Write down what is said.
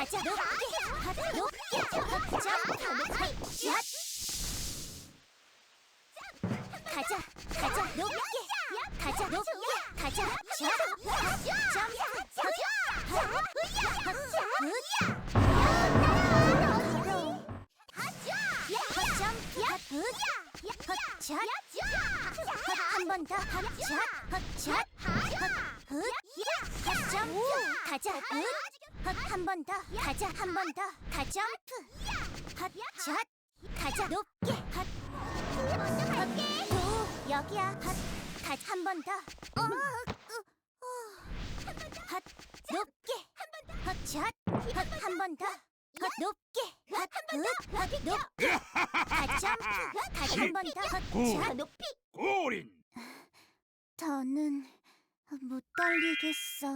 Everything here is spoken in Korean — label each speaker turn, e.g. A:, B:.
A: 가자 높게 헛 높게 헛 점프 헛 가자 가자 높게 가자 가자 점프 한번 더, 헛샷, 헛샷, 헛, 점프, 가자, 헛, 한 번 더, 가자, 한 번 더, 가 점프, 헛샷, 가자, 높게, 헛, 헛, 오, 여기야, 헛, 가자, 한 번 더, 어, 어, 어. 헛, 높게, 헛샷, 헛, 한 번 더, 헛, 높게, 헛, 높게, 가 점프, 가자, 한 번 더, 헛샷, 높이.
B: 꼬린.
A: 더는 못 달리겠어.